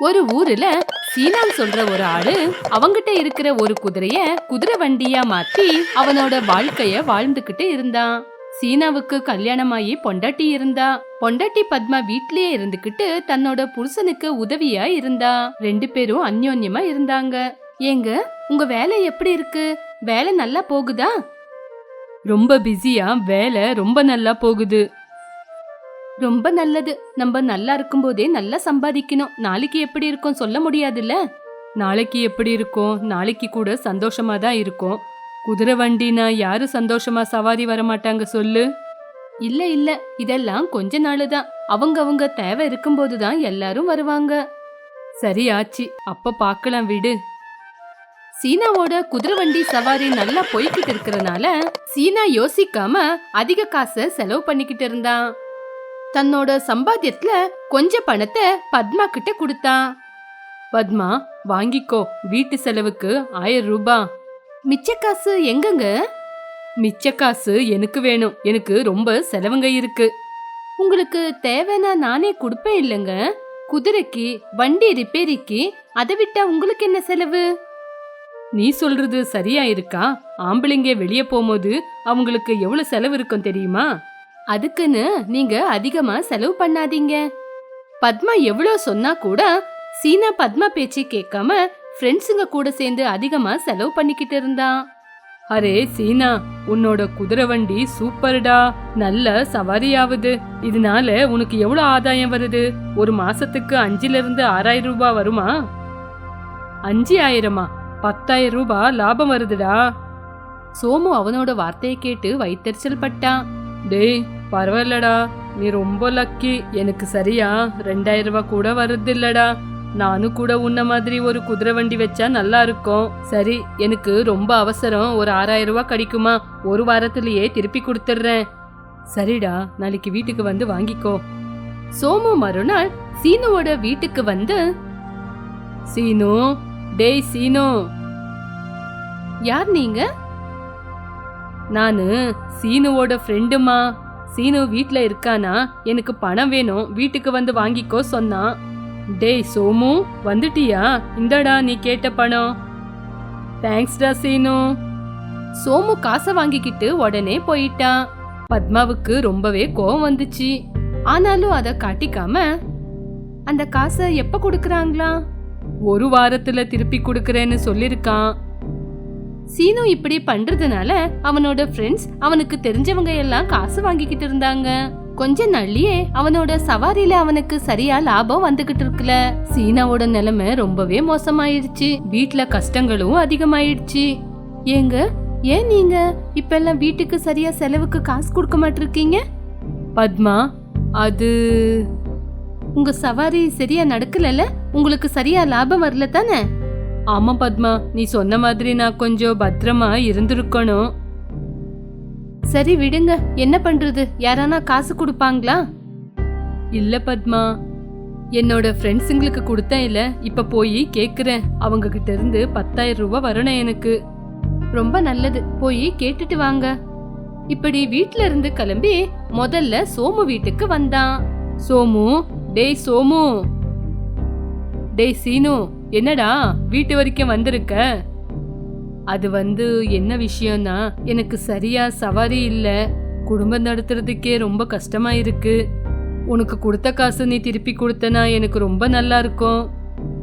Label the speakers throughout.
Speaker 1: ஒரு ஊர்ல சீனான்னு சொல்ற ஒரு ஆளு அவங்கிட்ட இருக்கிற ஒரு குதிரைய குதிரை வண்டியா மாத்தி அவனோட வாழ்க்கைய வாழ்ந்துகிட்டு இருந்தான். சீனாவுக்கு கல்யாணமாயி பொண்டாட்டி இருந்தா. பொண்டாட்டி பத்மா வீட்லயே இருந்துகிட்டு தன்னோட புருஷனுக்கு உதவியா இருந்தா. ரெண்டு பேரும் அந்யோன்யமா இருந்தாங்க. ஏங்க உங்க வேலை எப்படி இருக்கு? வேலை நல்லா போகுதா? ரொம்ப பிஸியா? வேலை ரொம்ப நல்லா போகுது. ரொம்ப நல்லது. நம்ம நல்லா இருக்கும்போதே நல்லா சம்பாதிக்கணும். நாளைக்கு எப்படி இருக்கும் சொல்ல முடியாதுல்ல? நாளைக்கு எப்படி இருக்கும்? நாளைக்கு கூட சந்தோஷமா தான் இருக்கும். குதிரை வண்டினா யாரு சந்தோஷமா சவாரி வர மாட்டாங்க சொல்லு? இல்ல இல்ல. இதெல்லாம் கொஞ்ச நாள் தான் அவங்க அவங்க தேவை இருக்கும்போது தான் எல்லாரும் வருவாங்க. சரி ஆச்சு. அப்ப பார்க்கலாம் விடு. சீனாவோட குதிரை வண்டி சவாரி நல்லா போய்கிட்டு இருக்கிறதுனால சீனா யோசிக்காம அதிக காசை செலவு பண்ணிக்கிட்டு இருந்தான். தன்னோட சம்பாத்தியத்துல கொஞ்ச பணத்தை பத்மா கிட்ட கொடுத்தான். பத்மா வாங்கிக்கோ வீட்டு செலவுக்கு ஆயிரம் ரூபாய் மிச்ச காசு எங்கங்க? மிச்ச காசு எனக்கு வேணும். எனக்கு ரொம்ப செலவுங்க இருக்கு. உங்களுக்கு தேவைன்னா நானே கொடுப்பேன் இல்லைங்க. குதிரைக்கு வண்டி ரிப்பேரிக்கு அதை விட்டா உங்களுக்கு என்ன செலவு? நீ சொல்றது சரியா இருக்கா? ஆம்பளைங்க வெளியே போகும்போது அவங்களுக்கு எவ்வளவு செலவு இருக்கும் தெரியுமா? அதுக்குன்னு நீங்க அதிகமா செலவு பண்ணாதீங்க. பத்மா எவ்வளோ சொன்னா கூட சீனா பத்மா பேச்சு கேட்காம ஃப்ரெண்ட்ஸுங்க கூட சேர்ந்து அதிகமா செலவு பண்ணிக்கிட்டு இருந்தான். அரே சீனா உன்னோட குதிரை வண்டி சூப்பர்டா. நல்ல சவாரி ஆகுது இதனால உனக்கு எவ்வளவு ஆதாயம் வருது? ஒரு மாசத்துக்கு அஞ்சுல இருந்து ஆறாயிரம் ரூபாய் வருமா? அஞ்சு ஆயிரமா பத்தாயிரம் ரூபாய் லாபம் வருதுடா. சோமு அவனோட வார்த்தையை கேட்டு வைத்தறிச்சல் பட்டான். டேய் பரவாயில்லடா நீ ரொம்ப லக்கி எனக்கு சரியா ரெண்டாயிரம் ரூபாய் கூட வருது இல்லடா நானும் கூட உன்ன மாதிரி ஒரு குதிரை வண்டி வச்சா நல்லா இருக்கும். சரி எனக்கு ரொம்ப அவசரம். ஒரு ஆறாயிரம் ரூபாய் கிடைக்குமா? ஒரு வாரத்திலேயே திருப்பி கொடுத்துட்றேன். சரிடா நாளைக்கு வீட்டுக்கு வந்து வாங்கிக்கோ. சோமு மறுநாள் சீனுவோட வீட்டுக்கு வந்து சீனு டேய் சீனு. யார் நீங்க? நானு சீனுவோட ஃப்ரெண்டுமா சீனு வீட்ல இருக்கானா? எனக்கு பணம் வேணும். வீட்டுக்கு வந்து வாங்கிக்கோ சொன்னான் டேய் சோமு வந்துட்டியா? இந்தடா நீ கேட்ட பணம். தேங்க்ஸ்டா சீனு. சோமு காசை வாங்கிக்கிட்டு உடனே போயிட்டான் பத்மாவுக்கு ரொம்பவே கோவம் வந்துச்சு. ஆனாலும் அதை காட்டிக்காம அந்த காசை எப்ப கொடுக்கறாங்களா? ஒரு வாரத்துல திருப்பி கொடுக்கறேன்னு சொல்லிருக்கான் சீனு இப்படி பண்றதுனால அவனோட ஃப்ரெண்ட்ஸ் அவனுக்கு தெரிஞ்சவங்க எல்லாம் காசு வாங்கிக்கிட்டு இருந்தாங்க. கொஞ்ச நாள்லயே அவனோட சவாரியில அவனுக்கு சரியா லாபம் வந்துகிட்டு இருக்குல சீனாவோட நிலைமை ரொம்பவே மோசமாயிருச்சு. வீட்ல கஷ்டங்களும் அதிகமாயிடுச்சு ஏங்க ஏன் நீங்க இப்ப எல்லாம் வீட்டுக்கு சரியா செலவுக்கு காசு கொடுக்க மாட்டிருக்கீங்க? பத்மா அது உங்க சவாரி சரியா நடக்கலல உங்களுக்கு சரியா லாபம் வரல தானே? ஆமா பத்மா நீ சொன்ன மாதிரி நான் கொஞ்சம் பத்திரமா இருந்திருக்கணும். சரி விடுங்க. என்ன பண்றது? யாரானா காசு கொடுப்பாங்களா? இல்ல பத்மா. என்னோட ஃப்ரெண்ட்ஸுங்களுக்கு கொடுத்தேன் இல்ல இப்ப போய் கேக்குறேன். அவங்க கிட்ட இருந்து பத்தாயிரம் ரூபாய் வரணும் எனக்கு. ரொம்ப நல்லது. போய் கேட்டுட்டு வாங்க. இப்படி வீட்ல இருந்து கிளம்பி முதல்ல சோமு வீட்டுக்கு வந்தான். சோமு? டேய் சோமு. டேய் சீனு. என்னடா வீட்டு வரைக்கும் வந்திருக்க? அது வந்து என்ன விஷயம்னா எனக்கு சரியா சவாரி இல்லை. குடும்பம் நடத்துறதுக்கே ரொம்ப கஷ்டமா இருக்கு உனக்கு கொடுத்த காசு நீ திருப்பி கொடுத்தனா எனக்கு ரொம்ப நல்லா இருக்கும்.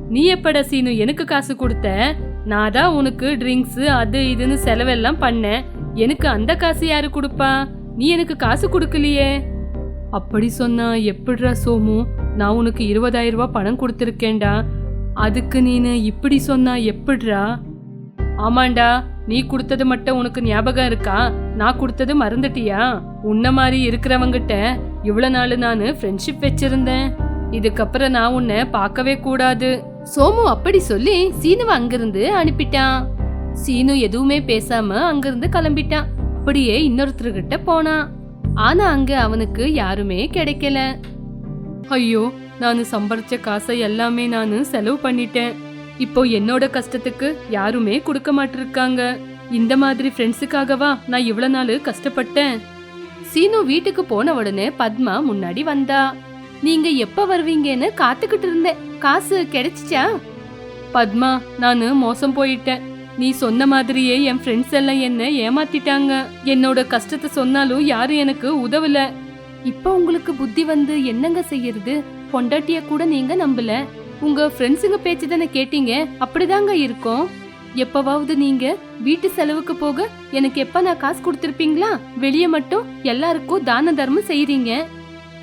Speaker 1: நீ எப்படா சீனு எனக்கு காசு கொடுத்த? நான் தான் உனக்கு ட்ரிங்க்ஸ் அது இதுன்னு செலவெல்லாம் பண்ணேன். எனக்கு அந்த காசு யாரு கொடுப்பா? நீ எனக்கு காசு கொடுக்கலையே. அப்படி சொன்னா எப்படிரா சோமு? நான் உனக்கு இருபதாயிரம் ரூபாய் பணம் கொடுத்துருக்கேன்டா. அதுக்கு நீனு இப்படி சொன்னா எப்படிரா ஆமாண்டா நீ கொடுத்தது மட்டும் உனக்கு ஞாபகம் இருக்கா? நான் கொடுத்தது மறந்துட்டியா? உன்ன மாதிரி இருக்கிறவங்கிட்ட இவ்வளோ நாள் நான் ஃப்ரெண்ட்ஷிப் வச்சிருந்தேன். இதுக்கப்புறம் நான் உன்னை பார்க்கவே கூடாது. சோமு அப்படி சொல்லி சீனுவை அங்கிருந்து அனுப்பிட்டான். சீனு எதுவுமே பேசாம அங்கிருந்து கிளம்பிட்டான். அப்படியே இன்னொருத்தர்கிட்ட போனான். ஆனா அங்க அவனுக்கு யாருமே கிடைக்கல. ஐயோ நான் சம்பாரிச்ச காசை எல்லாமே நான் செலவு பண்ணிட்டேன். இப்போ என்னோட கஷ்டத்துக்கு யாருமே கொடுக்க மாட்டிருக்காங்க. இந்த மாதிரி ஃப்ரெண்ட்ஸுக்காகவா நான் இவ்வளவு நாள் கஷ்டப்பட்டேன். சீனு வீட்டுக்கு போன உடனே பத்மா முன்னாடி வந்தா. நீங்க எப்ப வருவீங்கன்னு காத்துக்கிட்டு இருந்தேன். காசு கிடைச்சிச்சா? பத்மா நான் மோசம் போயிட்டேன். நீ சொன்ன மாதிரியே என் ஃப்ரெண்ட்ஸ் எல்லாம் என்ன ஏமாத்திட்டாங்க. என்னோட கஷ்டத்தை சொன்னாலும் யாரும் எனக்கு உதவல. இப்ப உங்களுக்கு புத்தி வந்து என்னங்க செய்யறது? பொண்டாட்டிய கூட நீங்க நம்பல. உங்க ஃப்ரெண்ட்ஸுங்க பேச்சு தானே கேட்டீங்க? அப்படிதாங்க இருக்கும். எப்பவாவது நீங்க வீட்டு செலவுக்கு போக எனக்கு எப்ப நான் காசு கொடுத்திருப்பீங்களா? வெளியே மட்டும் எல்லாருக்கும் தான தர்மம் செய்யறீங்க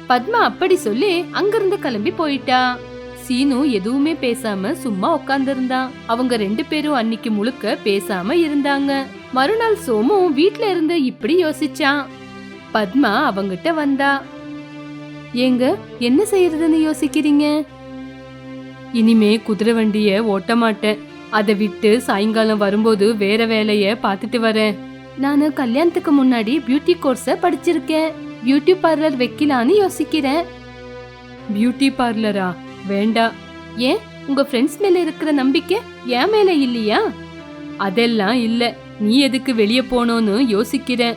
Speaker 1: பத்மா அப்படி சொல்லி அங்கிருந்து கிளம்பி போயிட்டா. சீனு எதுவுமே பேசாம சும்மா உட்கார்ந்திருந்தான். அவங்க ரெண்டு பேரும் அன்னைக்கு முழுக்க பேசாம இருந்தாங்க. மறுநாள் சோமும் வீட்ல இருந்து இப்படி யோசிச்சான். பத்மா அவங்கிட்ட வந்தா ஏங்க என்ன செய்யறதுன்னு யோசிக்கிறீங்க? இனிமே குதிரை வண்டிய ஓட்ட மாட்டேன். அதை விட்டு சாயங்காலம் வரும்போது வேற வேலைய பார்த்துட்டு வரேன். நான் கல்யாணத்துக்கு முன்னாடி பியூட்டி கோர்ஸ படிச்சிருக்கேன். பியூட்டி பார்லர் வைக்கலான்னு யோசிக்கிறேன். பியூட்டி பார்லரா வேண்டாம் ஏன்? உங்க ஃப்ரெண்ட்ஸ் மேல இருக்கிற நம்பிக்கை என் மேல இல்லையா? அதெல்லாம் இல்ல. நீ எதுக்கு வெளியே போனோன்னு யோசிக்கிறேன்.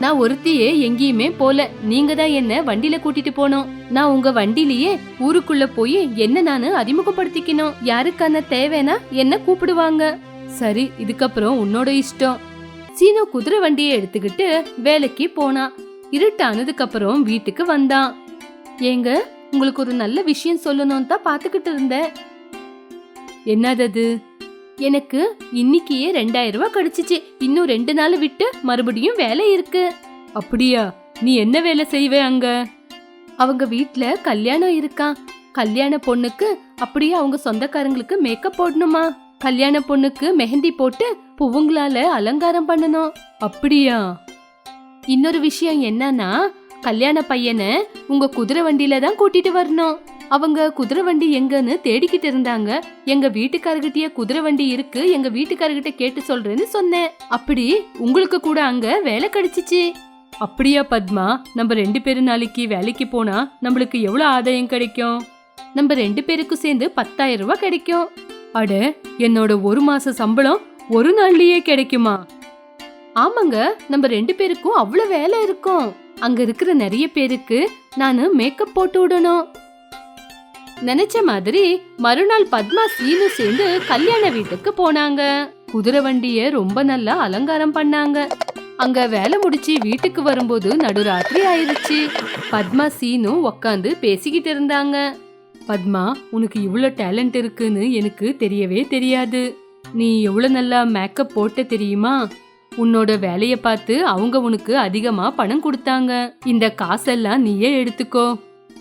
Speaker 1: நான் ஒருத்தியே எங்கேயுமே போல. நீங்க தான் என்ன வண்டியில கூட்டிட்டு போனோம். நான் உங்க வண்டிலேயே ஊருக்குள்ள போய் என்ன நானு அறிமுகப்படுத்திக்கணும். யாருக்கான தேவைன்னா என்ன கூப்பிடுவாங்க? சரி இதுக்கப்புறம் உன்னோட இஷ்டம். சீனோ குதிரை வண்டியை எடுத்துக்கிட்டு வேலைக்கு போனான் இருட்டானதுக்கு அப்புறம் வீட்டுக்கு வந்தான். ஏங்க உங்களுக்கு ஒரு நல்ல விஷயம் சொல்லணும் தான் பாத்துக்கிட்டு இருந்தேன். என்னது எனக்கு இன்னைக்கே ரெண்டாயிரம் ரூபாய் கிடைச்சிச்சு. இன்னும் ரெண்டு நாள் விட்டு மறுபடியும் வேலை இருக்கு. அப்படியா? நீ என்ன வேலை செய்வே அங்க? அவங்க வீட்ல கல்யாணம் இருக்கான். கல்யாண பொண்ணுக்கு அப்படியே அவங்க சொந்தக்காரங்களுக்கு மேக்கப் போடணுமா? கல்யாண பொண்ணுக்கு மெஹந்தி போட்டு பூவுங்களால அலங்காரம் பண்ணணும். அப்படியா? இன்னொரு விஷயம் என்னன்னா கல்யாண பையனை உங்க குதிரை வண்டியில தான் கூட்டிட்டு வரணும். அவங்க குதிரை வண்டி எங்கன்னு தேடிக்கிட்டு இருந்தாங்க. எங்க வீட்டுக்காரர்கிட்டயே குதிரை வண்டி இருக்கு எங்க வீட்டுக்காரர்கிட்ட கேட்டு சொல்றேன்னு சொன்னேன். அப்படி உங்களுக்கு கூட அங்க வேலை கிடைச்சிச்சு. அப்படியா பத்மா நம்ம ரெண்டு பேரும் நாளைக்கு வேலைக்கு போனா நம்மளுக்கு எவ்வளவு ஆதாயம் கிடைக்கும்? நம்ம ரெண்டு பேருக்கும் சேர்ந்து பத்தாயிரம் ரூபாய் கிடைக்கும். அட என்னோட ஒரு மாச சம்பளம் ஒரு நாள்லயே கிடைக்குமா? ஆமாங்க நம்ம ரெண்டு பேருக்கும் அவ்வளவு வேலை இருக்கும். அங்க இருக்கிற நிறைய பேருக்கு நானு மேக்கப் போட்டு விடணும். நினைச்ச மாதிரி மறுநாள் பத்மா சீனு சேர்ந்து கல்யாண வீட்டுக்கு போனாங்க. குதிரை வண்டிய ரொம்ப நல்லா அலங்காரம் பண்ணாங்க. அங்க வேலை முடிச்சு வீட்டுக்கு வரும்போது நடுராத்திரி ஆயிருச்சு. பத்மா சீனு உக்காந்து பேசிக்கிட்டு இருந்தாங்க. பத்மா உனக்கு இவ்வளோ டேலண்ட் இருக்குன்னு எனக்கு தெரியவே தெரியாது. நீ எவ்வளோ நல்லா மேக்கப் போட்ட தெரியுமா? உன்னோட வேலைய பார்த்து அவங்க உனக்கு அதிகமா பணம் கொடுத்தாங்க. இந்த காசெல்லாம் நீயே எடுத்துக்கோ.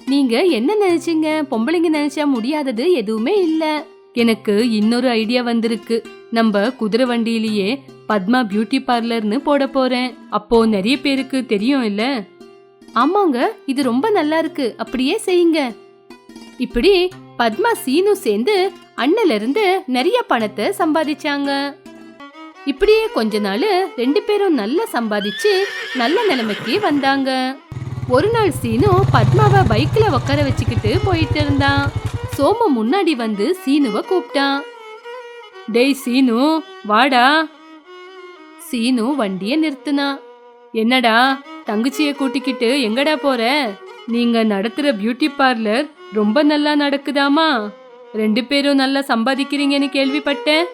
Speaker 1: நீங்க என்ன நினைச்சீங்க? பொம்பளைங்க நினைச்சா முடியாதது எதுவுமே இல்ல. எனக்கு இன்னொரு ஐடியா வந்திருக்கு. நம்ம குதிரை வண்டியிலேயே பத்மா பியூட்டி பார்லர்னு போட போறேன். அப்போ நிறைய பேருக்கு தெரியும் இல்ல? ஆமாங்க இது ரொம்ப நல்லா இருக்கு. அப்படியே செய்யுங்க. இப்படி பத்மா சீனு சேர்ந்து அண்ணல இருந்து நிறைய பணத்தை சம்பாதிச்சாங்க. இப்படியே கொஞ்ச நாள் ரெண்டு பேரும் நல்லா சம்பாதிச்சு நல்ல நிலைமைக்கு வந்தாங்க. ஒரு நாள் சீனு பத்மாவை பைக்ல உட்கார வச்சுக்கிட்டு போயிட்டு இருந்தான். சோமு முன்னாடி வந்து சீனுவை கூப்பிட்டான். டேய் சீனு வாடா. சீனு வண்டிய நிறுத்தினா என்னடா தங்கச்சியை கூட்டிக்கிட்டு எங்கடா போற? நீங்க நடத்துற பியூட்டி பார்லர் ரொம்ப நல்லா நடக்குதாமா? ரெண்டு பேரும் நல்லா சம்பாதிக்கிறீங்கன்னு கேள்விப்பட்டேன்.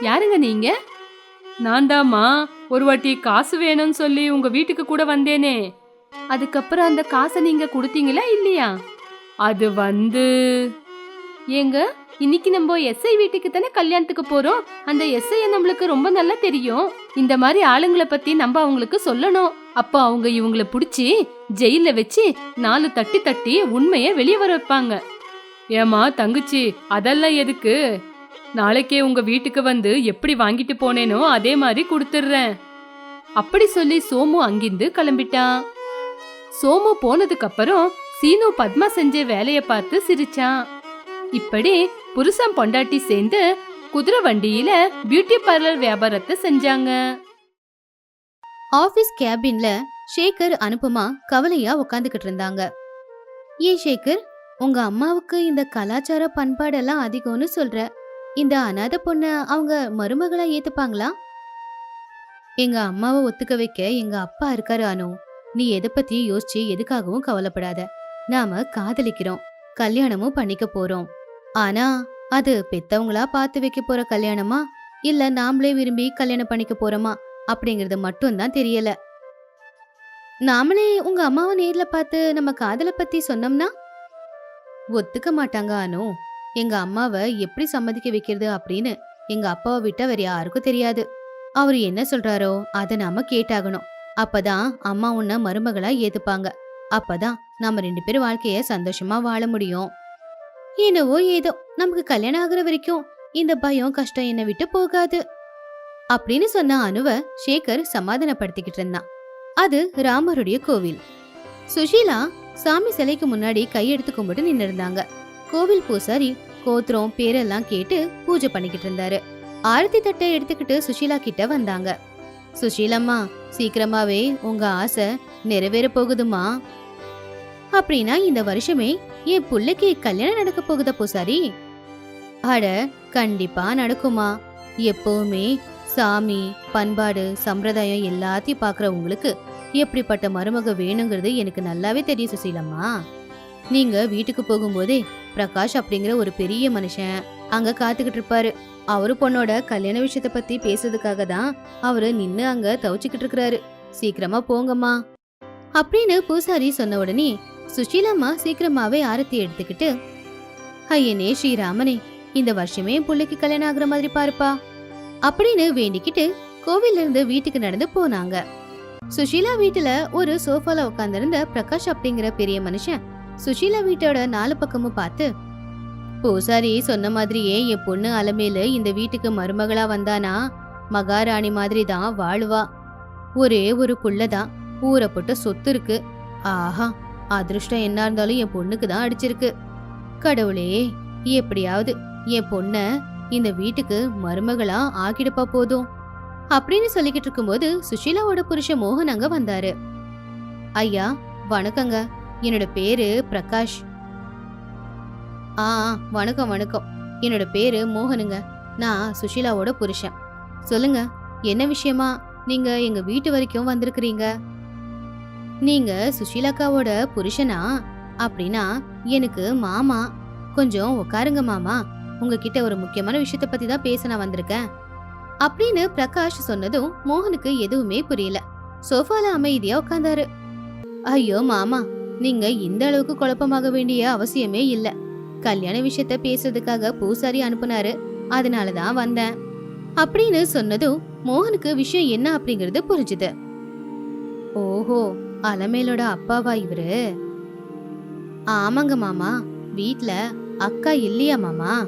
Speaker 1: யாருங்க நீங்க? நான் தாமா ஒரு வாட்டி காசு வேணும்னு சொல்லி உங்க வீட்டுக்கு கூட வந்தேனே. அதுக்கப்புறம் அந்த காசை நீங்க கொடுத்தீங்களா இல்லையா? அது வந்து ஏங்க இன்னைக்கு நம்ம எஸ்ஐ வீட்டுக்கு தானே கல்யாணத்துக்கு போறோம்? அந்த எஸ்ஐ நம்மளுக்கு ரொம்ப நல்லா தெரியும். இந்த மாதிரி ஆளுங்களை பத்தி நம்ம அவங்களுக்கு சொல்லணும். அப்ப அவங்க இவங்கள புடிச்சி ஜெயில வச்சு நாலு தட்டி தட்டி உண்மைய வெளியே வர வைப்பாங்க. ஏமா தங்கச்சி அதெல்லாம் எதுக்கு? நாளைக்கே உங்க வீட்டுக்கு வந்து எப்படி வாங்கிட்டு போனேனோ அதே மாதிரி கொடுத்துடுறேன். அப்படி சொல்லி சோமு அங்கிருந்து கிளம்பிட்டான். சோமு போனதுக்கு அப்புறம் சீனு பத்மா செஞ்ச வேலைய பார்த்து சிரிச்சான். இப்படி புருஷன் பொண்டாட்டி சேர்ந்து குதிரை வண்டியில பியூட்டி பார்லர் வியாபாரத்தை செஞ்சாங்க.
Speaker 2: ஆபீஸ் கேபின்ல ஷேகர் அனுபமா கவலையா உட்காந்துக்கிட்டு இருந்தாங்க. ஏன் ஷேகர் உங்க அம்மாவுக்கு இந்த கலாச்சார பண்பாடெல்லாம் அதிகம்னு சொல்ற. இந்த அனாதை பொண்ண அவங்க மருமகளா ஏத்துப்பாங்களா? எங்க அம்மாவை ஒத்துக்க வைக்க எங்க அப்பா இருக்காரு அனு. நீ எதை பத்தியும் யோசிச்சு எதுக்காகவும் கவலைப்படாத. நாம காதலிக்கிறோம் கல்யாணமும் பண்ணிக்க போறோம். ஆனா அது பெத்தவங்களா பார்த்து வைக்க போற கல்யாணமா? இல்ல நாமளே விரும்பி கல்யாணம் பண்ணிக்க போறோமா? அப்படிங்கறது மட்டும் தான் தெரியல. நாமளே உங்க அம்மாவை நேர்ல பார்த்து நம்ம காதலை பத்தி சொன்னோம்னா? ஒத்துக்க மாட்டாங்க அனு. எங்க அம்மாவை எப்படி சம்மதிக்க வைக்கிறது அப்படின்னு எங்க அப்பாவை விட்டு வேற யாருக்கும் தெரியாது. அவர் என்ன சொல்றாரோ அதை நாம கேட்டாகணும். அப்பதான் அம்மா உன்னை மருமகளா ஏத்துப்பாங்க. அப்பதான் நாம ரெண்டு பேரும் வாழ்க்கைய சந்தோஷமா வாழ முடியும். என்னவோ ஏதோ நமக்கு கல்யாணம் ஆகுற வரைக்கும் இந்த பயம் கஷ்டம் என்னை விட்டு போகாது. அப்படின்னு சொன்ன அனுவ சேகர் சமாதானப்படுத்திக்கிட்டு இருந்தான். அது ராமருடைய கோவில். சுஷீலா சாமி சிலைக்கு முன்னாடி கையெடுத்து கும்பிட்டு நின்னு இருந்தாங்க. கோவில் பூசாரி கோத்திரம் பேரெல்லாம் கேட்டு பூஜை பண்ணிக்கிட்டு இருந்தாரு. ஆரத்தி தட்டை எடுத்துக்கிட்டு சுஷீலா கிட்ட வந்தாங்க. சுஷீலம்மா சீக்கிரமாவே உங்க ஆசை நிறைவேற போகுதுமா அப்படின்னா இந்த வருஷமே என் புள்ளைக்கு கல்யாணம் நடக்க போகுதா பூசாரி? அட கண்டிப்பா நடக்குமா எப்பவுமே சாமி பண்பாடு சம்பிரதாயம் எல்லாத்தையும் பாக்குற உங்களுக்கு எப்படிப்பட்ட மருமக வேணுங்கிறது எனக்கு நல்லாவே தெரியும் சுசீலம்மா. நீங்க வீட்டுக்கு போகும்போதே பிரகாஷ் அப்படிங்கிற ஒரு பெரிய மனுஷன் அங்க காத்துக்கிட்டு இருப்பாரு. அவரு பொண்ணோட கல்யாண விஷயத்த பத்தி பேசுறதுக்காக தான் அவரு நின்னு அங்க தவிச்சுக்கிட்டு இருக்கிறாரு. சீக்கிரமா போங்கம்மா. அப்படின்னு பூசாரி சொன்ன உடனே சுஷீலம்மா சீக்கிரமாவே ஆரத்தி எடுத்துக்கிட்டு ஐயனே ஸ்ரீராமனே இந்த வருஷமே என் கல்யாணம் ஆகுற மாதிரி பாருப்பா அப்படின்னு வேண்டிக்கிட்டு கோவில்ல இருந்து வீட்டுக்கு நடந்து போனாங்க. சுஷீலா வீட்டுல ஒரு சோஃபால உட்கார்ந்திருந்த பிரகாஷ் அப்படிங்கிற பெரிய மனுஷன் சுஷீலா வீட்டோட நாலு பக்கமும் பார்த்து பூசாரி சொன்ன மாதிரியே என் பொண்ணு அலமேலு இந்த வீட்டுக்கு மருமகளா வந்தானா? மகாராணி மாதிரி தான் வாழ்வா. ஒரே ஒரு புள்ளதான் ஊறப்பட்ட சொத்து இருக்கு. ஆஹா அதிருஷ்டம் என்ன இருந்தாலும் என் பொண்ணுக்கு தான் அடிச்சிருக்கு. கடவுளே எப்படியாவது என் பொண்ண இந்த வீட்டுக்கு மருமகளா ஆக்கிடுப்பா போதும். அப்படின்னு சொல்லிக்கிட்டு இருக்கும்போது சுஷீலாவோட புருஷன் மோகன் அங்க வந்தாரு. ஐயா வணக்கங்க. என்னோட பேரு பிரகாஷ். ஆ வணக்கம் வணக்கம். என்னோட பேரு மோகனுங்க. நான் சுஷீலாவோட புருஷன். சொல்லுங்க என்ன விஷயமா? நீங்க எங்க வீட்டு வரைக்கும் வந்திருக்கிறீங்க? நீங்க சுஷீலாக்காவோட புருஷனா? அப்படின்னா எனக்கு மாமா. கொஞ்சம் உட்காருங்க மாமா. உங்ககிட்ட ஒரு முக்கியமான விஷயத்த பத்தி தான் பேச நான் வந்திருக்கேன். அப்படின்னு பிரகாஷ் சொன்னதும் மோகனுக்கு எதுவுமே புரியல. சோஃபால அமைதியா உட்காந்தாரு ஐயோ மாமா. நீங்க இந்த அளவுக்கு குழப்பமாக வேண்டிய அவசியமே இல்ல. கல்யாண விஷயத்த பேசுறதுக்காக பூசாரி அனுப்புனாரு. அதனால தான் வந்தேன். அப்படின்னு சொன்னதும் மோகனுக்கு விஷயம் என்ன அப்படிங்கறது புரிஞ்சுது. ஓஹோ அலமேலோட அப்பாவா இவரு? ஆமாங்க மாமா வீட்ல அக்கா இல்லையா மாமா?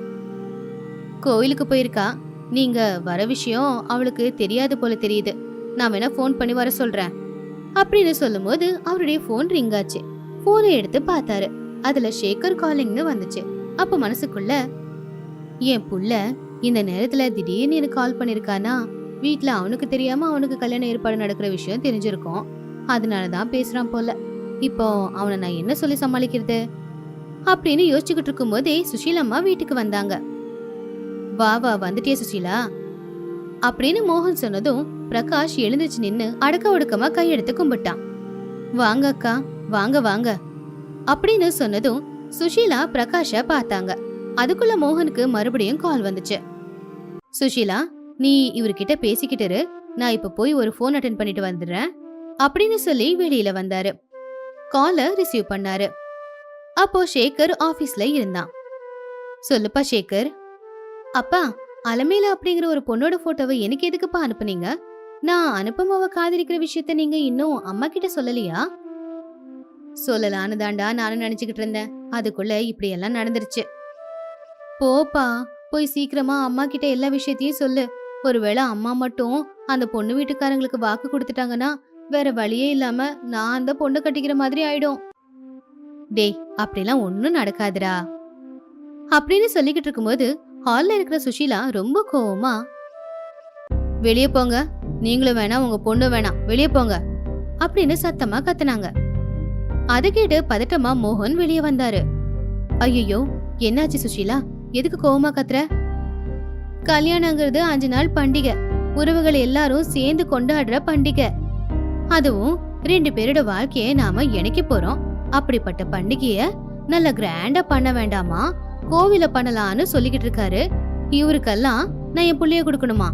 Speaker 2: கோயிலுக்கு போயிருக்கா. நீங்க வர விஷயம் அவளுக்கு தெரியாது போல தெரியுது. நான் வேணா ஃபோன் பண்ணி வர சொல்றேன். அப்படின்னு சொல்லும்போது அவருடைய ஃபோன் ரிங் ஆச்சு. போனை எடுத்து பார்த்தாரு. அதுல ஷேகர் காலிங்னு வந்துச்சு. அப்ப மனசுக்குள்ள என் புள்ள இந்த நேரத்துல திடீர்னு எனக்கு கால் பண்ணிருக்கானா? வீட்ல அவனுக்கு தெரியாம அவனுக்கு கல்யாண ஏற்பாடு நடக்கிற விஷயம் தெரிஞ்சிருக்கும். அதனாலதான் பேசுறான் போல. இப்போ அவனை நான் என்ன சொல்லி சமாளிக்கிறது? அப்படின்னு யோசிச்சுக்கிட்டு இருக்கும்போதே சுஷீலம்மா வீட்டுக்கு வந்தாங்க. வா வா வந்துட்டியா சுஷீலா? அப்படின்னு மோகன் சொன்னதும் பிரகாஷ் எழுந்துச்சு நின்னு அடக்க ஒடுக்கமா கையெடுத்து கும்பிட்டான். வாங்க அக்கா. வாங்க வாங்க. அப்படின்னு சொன்னதும் சுஷீலா பிரகாஷ பார்த்தாங்க. அதுக்குள்ள மோகனுக்கு மறுபடியும் கால் வந்துச்சு. சுஷீலா நீ இவர்கிட்ட பேசிக்கிட்டு நான் இப்ப போய் ஒரு ஃபோன் அட்டென்ட் பண்ணிட்டு வந்துடுறேன். அப்படின்னு சொல்லி வெளியில வந்தாரு. காலை ரிசீவ் பண்ணாரு. அப்போ ஷேகர் ஆபீஸ்ல இருந்தான். சொல்லுப்பா ஷேகர் அப்பா அலமேலா அப்படிங்கிற ஒரு பொண்ணோட போட்டோவை எனக்கு எதுக்குப்பா அனுப்புனீங்க? நான் அனுப்பமாவை காதலிக்கிற விஷயத்த நீங்க இன்னும் அம்மா கிட்ட சொல்லலையா? சொல்லலான்னு தாண்டா நானும் நினைச்சுக்கிட்டு இருந்தேன். அதுக்குள்ள இப்படி எல்லாம் நடந்துருச்சு. போப்பா போய் சீக்கிரமா அம்மா கிட்ட எல்லா விஷயத்தையும் சொல்லு. ஒருவேளை அம்மா மட்டும் அந்த பொண்ணு வீட்டுக்காரங்களுக்கு வாக்கு கொடுத்துட்டாங்கன்னா வேற வழியே இல்லாம நான் அந்த பொண்ணு கட்டிக்கிற மாதிரி ஆயிடும். டேய் அப்படிலாம் ஒன்னும் நடக்காதுடா. அப்படின்னு சொல்லிக்கிட்டு இருக்கும்போது ஹால்ல இருக்கிற சுஷீலா ரொம்ப கோவமா வெளியே போங்க. நீங்களும் வேணாம் உங்க பொண்ணு வேணாம். வெளியே போங்க. அப்படின்னு சத்தமா கத்துனாங்க. அதை கேட்டு பதட்டமா மோகன் வெளியே வந்தாரு. ஐயோ என்னாச்சு சுஷீலா? எதுக்கு கோவமா கத்துற? கல்யாணங்கிறது அஞ்சு நாள் பண்டிகை. உறவுகள் எல்லாரும் சேர்ந்து கொண்டாடுற பண்டிகை. அதுவும் ரெண்டு பேரோட வாழ்க்கையை நாம இணைக்க போறோம். அப்படிப்பட்ட பண்டிகைய நல்ல கிராண்டா பண்ண வேண்டாமா? கோவில பண்ணலாம்னு சொல்லிக்கிட்டு இருக்காரு. இவருக்கெல்லாம் நான் என் புள்ளைய கொடுக்கணுமா?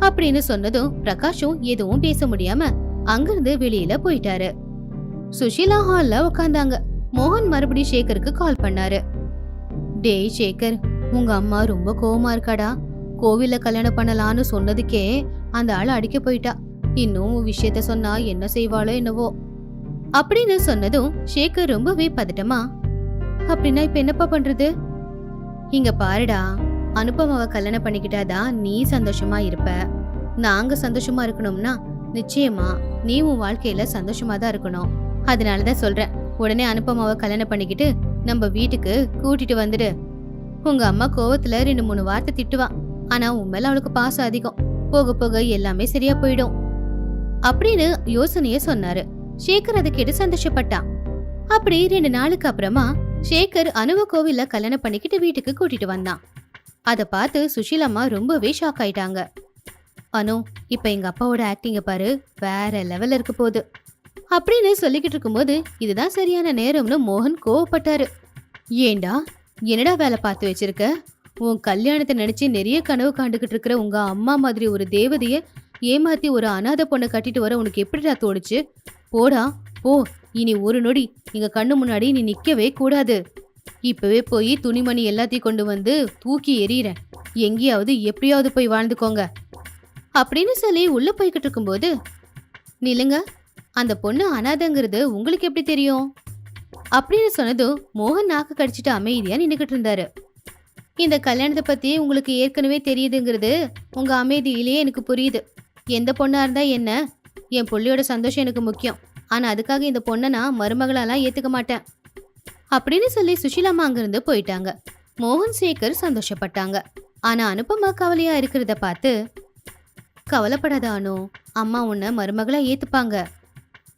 Speaker 2: அப்படின்னு சொன்னதும் பிரகாஷும் எதுவும் பேச முடியாம அங்கிருந்து வெளியில போயிட்டாரு. சுஷீலா ஹால்ல உட்காந்தாங்க மோகன் மறுபடியும் சேகருக்கு கால் பண்ணாரு. டேய் சேகர் உங்க அம்மா ரொம்ப கோவமா இருக்காடா. கோவில கல்யாணம் பண்ணலான்னு சொன்னதுக்கே அந்த ஆள் அடிக்க போயிட்டா. இன்னும் உன் விஷயத்த சொன்னா என்ன செய்வாளோ என்னவோ. அப்படின்னு சொன்னதும் சேகர் ரொம்பவே பதட்டமா அப்படின்னா இப்ப என்னப்பா பண்றது? இங்க பாருடா அனுபமாவை கல்யாணம் பண்ணிக்கிட்டாதான் நீ சந்தோஷமா இருப்ப. நாங்க சந்தோஷமா இருக்கணும்னா நிச்சயமா நீ உன் வாழ்க்கையில சந்தோஷமா தான் இருக்கணும். அதனாலதான் சொல்றேன். உடனே அனுபமாவை கல்யாணம் பண்ணிக்கிட்டு நம்ம வீட்டுக்கு கூட்டிட்டு வந்துடு. உங்க அம்மா கோவத்துல ரெண்டு மூணு வார்த்தை திட்டுவா. ஆனா உன் மேல அவளுக்கு பாசம் அதிகம். போக போக எல்லாமே சரியா போயிடும். அப்படின்னு யோசனைய சொன்னாரு. சேகர் அதை கேட்டு சந்தோஷப்பட்டான் அப்படி ரெண்டு நாளுக்கு அப்புறமா சேகர் அனுவ கோவில்ல கல்யாணம் பண்ணிக்கிட்டு வீட்டுக்கு கூட்டிட்டு வந்தான். அதை பார்த்து சுஷீலம்மா ரொம்பவே ஷாக் ஆயிட்டாங்க. அனு இப்ப எங்க அப்பாவோட ஆக்டிங்க பாரு வேற லெவல்ல இருக்க போகுது. அப்படின்னு சொல்லிக்கிட்டு இருக்கும்போது இதுதான் சரியான நேரம்னு மோகன் கோவப்பட்டாரு. ஏண்டா என்னடா வேலை பார்த்து வச்சிருக்க? உன் கல்யாணத்தை நினைச்சு நிறைய கனவு காண்டுகிட்டு இருக்கிற உங்க அம்மா மாதிரி ஒரு தேவதைய ஏமாத்தி ஒரு அனாதை பொண்ணை கட்டிட்டு வர உனக்கு எப்படிடா தோணுச்சு? போடா போ. இனி ஒரு நொடி எங்க கண்ணு முன்னாடி நீ நிக்கவே கூடாது. இப்பவே போய் துணிமணி எல்லாத்தையும் கொண்டு வந்து தூக்கி எறிகிறேன் எங்கேயாவது எப்படியாவது போய் வாழ்ந்துக்கோங்க. அப்படின்னு சொல்லி உள்ள போய்கிட்டு இருக்கும்போது நில்லுங்க அந்த பொண்ணு அனாதைங்கிறது உங்களுக்கு எப்படி தெரியும்? அப்படின்னு சொன்னதும் மோகன் நாக்கு கடிச்சிட்டு அமைதியா நின்றுகிட்டு இருந்தாரு. இந்த கல்யாணத்தை பத்தி உங்களுக்கு ஏற்கனவே தெரியுதுங்கிறது உங்க அமைதியிலேயே எனக்கு புரியுது. எந்த பொண்ணா இருந்தா என்ன? என் புள்ளியோட சந்தோஷம் எனக்கு முக்கியம். ஆனா அதுக்காக இந்த பொண்ணை நான் மருமகளாலாம் ஏத்துக்க மாட்டேன். அப்படின்னு சொல்லி சுஷீலாமா அங்கிருந்து போயிட்டாங்க. மோகன் சேகர் சந்தோஷப்பட்டாங்க. ஆனா அனுபமா கவலையா இருக்கிறத பார்த்து கவலைப்படாத அனு அம்மா உன்னை மருமகளா ஏத்துப்பாங்க.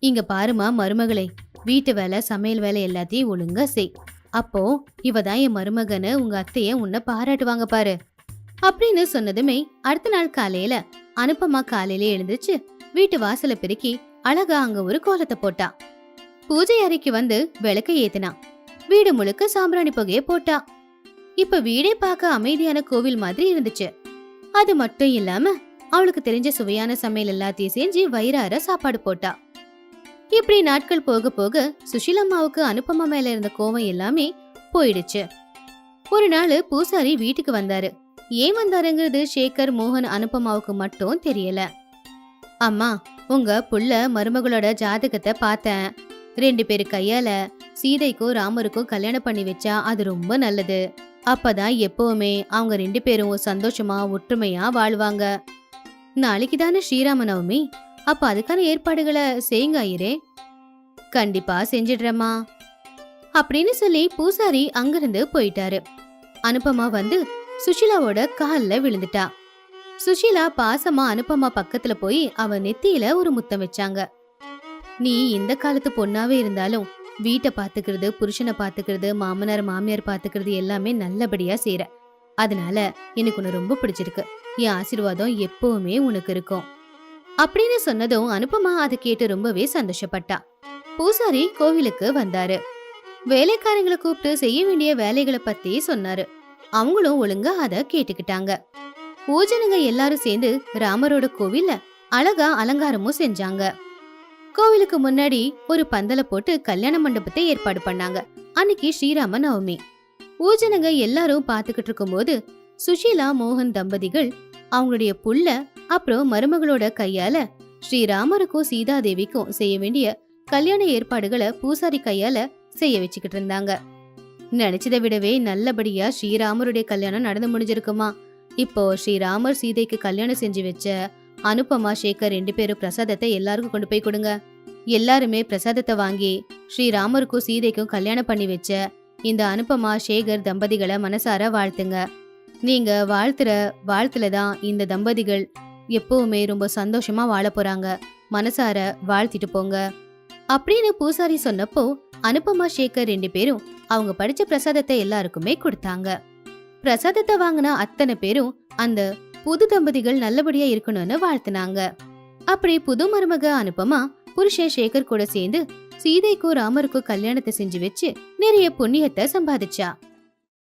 Speaker 2: இங்க பாருமா மருமகளே வீட்டு வேலை சமையல் வேலை எல்லாத்தையும் ஒழுங்கா செய். அப்போ இவ தான் என் மருமகன்னு உங்க அத்தைய உன்னை பாராட்டுவாங்க பாரு. அப்படின்னு சொன்னதுமே அடுத்த நாள் காலையில அனுப்பமா காலையில எழுந்துச்சு வீட்டு வாசலை பெருக்கி அழகா அங்க ஒரு கோலத்தை போட்டா. பூஜை அறைக்கு வந்து விளக்க ஏத்தினா. வீடு முழுக்க சாம்பிராணி புகைய போட்டா. இப்ப வீடே பார்க்க அமைதியான கோவில் மாதிரி இருந்துச்சு. அது மட்டும் இல்லாம அவளுக்கு தெரிஞ்ச சுவையான சமையல் எல்லாத்தையும் செஞ்சு வயிறார சாப்பாடு போட்டா. இப்படி நாட்கள் போக போக சுஷீலம்மாவுக்கு அனுப்பமா மேல இருந்த கோவம் எல்லாமே போயிடுச்சு. ஒரு நாள் பூசாரி வீட்டுக்கு வந்தாரு. ஏன் வந்தாருங்கிறது சேகர் மோகன் அனுப்பமாவுக்கு மட்டும் தெரியல. அம்மா உங்க புள்ள மருமகளோட ஜாதகத்தை பார்த்தேன். ரெண்டு பேரு கையால சீதைக்கும் ராமருக்கும் கல்யாணம் பண்ணி வச்சா அது ரொம்ப நல்லது. அப்பதான் எப்பவுமே அவங்க ரெண்டு பேரும் சந்தோஷமா ஒற்றுமையா வாழ்வாங்க. நாளைக்கு தானே ஸ்ரீராம நவமி? அப்ப அதுக்கான ஏற்பாடுகளை செய்யுங்க ஐயரே. கண்டிப்பா செஞ்சிடுறேம்மா. அப்படின்னு சொல்லி பூசாரி அங்கிருந்து போயிட்டாரு. அனுபமா வந்து சுஷிலாவோட கால்ல விழுந்துட்டா. சுஷிலா பாசமா அனுபமா பக்கத்துல போய் அவ நெத்தியில ஒரு முத்தம் வச்சாங்க. நீ இந்த காலத்து பொண்ணாவே இருந்தாலும் வீட்டை பாத்துக்கிறது புருஷனை பாத்துக்கிறது மாமனார் மாமியார் பாத்துக்கிறது எல்லாமே நல்லபடியா செய்யற அதனால எனக்கு உன்னை ரொம்ப பிடிச்சிருக்கு. என் ஆசீர்வாதம் எப்பவுமே உனக்கு இருக்கும். அப்படின்னு சொன்னதும் அனுப்பமா அதை கேட்டு ரொம்பவே சந்தோஷப்பட்டா. பூசாரி கோவிலுக்கு வந்தாரு. வேலைக்காரங்களை கூப்பிட்டு செய்ய வேண்டிய வேலைகளை பத்தி சொன்னாரு. அவங்களும் ஒழுங்கா அத கேட்டுக்கிட்டாங்க. பூஜனுங்க எல்லாரும் சேர்ந்து ராமரோட கோவில்ல அழகா அலங்காரமும் செஞ்சாங்க. கோவிலுக்கு முன்னாடி ஒரு பந்தல போட்டு கல்யாண மண்டபத்தை ஏற்பாடு பண்ணாங்க. அன்னைக்கு ஸ்ரீராம நவமி. பூஜனங்க எல்லாரும் பாத்துக்கிட்டு இருக்கும்போது சுஷீலா மோகன் தம்பதிகள் அவங்களுடைய புள்ள அப்புறம் மருமகளோட கையால ஸ்ரீராமருக்கும் சீதாதேவிக்கும் செய்ய வேண்டிய கல்யாண ஏற்பாடுகளை பூசாரி கையால செய்ய வச்சுக்கிட்டு இருந்தாங்க. நினைச்சதை விடவே நல்லபடியா ஸ்ரீராமருடைய கல்யாணம் நடந்து முடிஞ்சிருக்குமா? இப்போ ஸ்ரீராமர் சீதைக்கு கல்யாணம் செஞ்சு வச்ச அனுப்பமா சேகர் ரெண்டு பேரும் பிரசாதத்தை எல்லாருக்கும் கொண்டு போய் கொடுங்க. எல்லாருமே பிரசாதத்தை வாங்கி ஸ்ரீராமருக்கும் சீதைக்கும் கல்யாணம் பண்ணி வச்ச இந்த அனுப்பமா சேகர் தம்பதிகளை மனசார வாழ்த்துங்க. நீங்க வாழ்த்துற வாழ்த்துல தான் இந்த தம்பதிகள் எப்பவுமே ரொம்ப சந்தோஷமா வாழ போறாங்க. மனசார வாழ்த்திட்டு போங்க. அப்படின்னு பூசாரி சொன்னப்போ அனுபமா சேகர் ரெண்டு பேரும் அவங்க படிச்ச பிரசாதத்தை எல்லாருக்குமே கொடுத்தாங்க. பிரசாதத்தை வாங்கின அத்தனை பேரும் அந்த புது தம்பதிகள் நல்லபடியா இருக்கணும்னு வாழ்த்துனாங்க. அப்படி புது மருமக அனுப்பமா புருஷன் சேகர் கூட சேர்ந்து சீதைக்கும் ராமருக்கும் கல்யாணத்தை செஞ்சு வச்சு நிறைய புண்ணியத்தை சம்பாதிச்சா.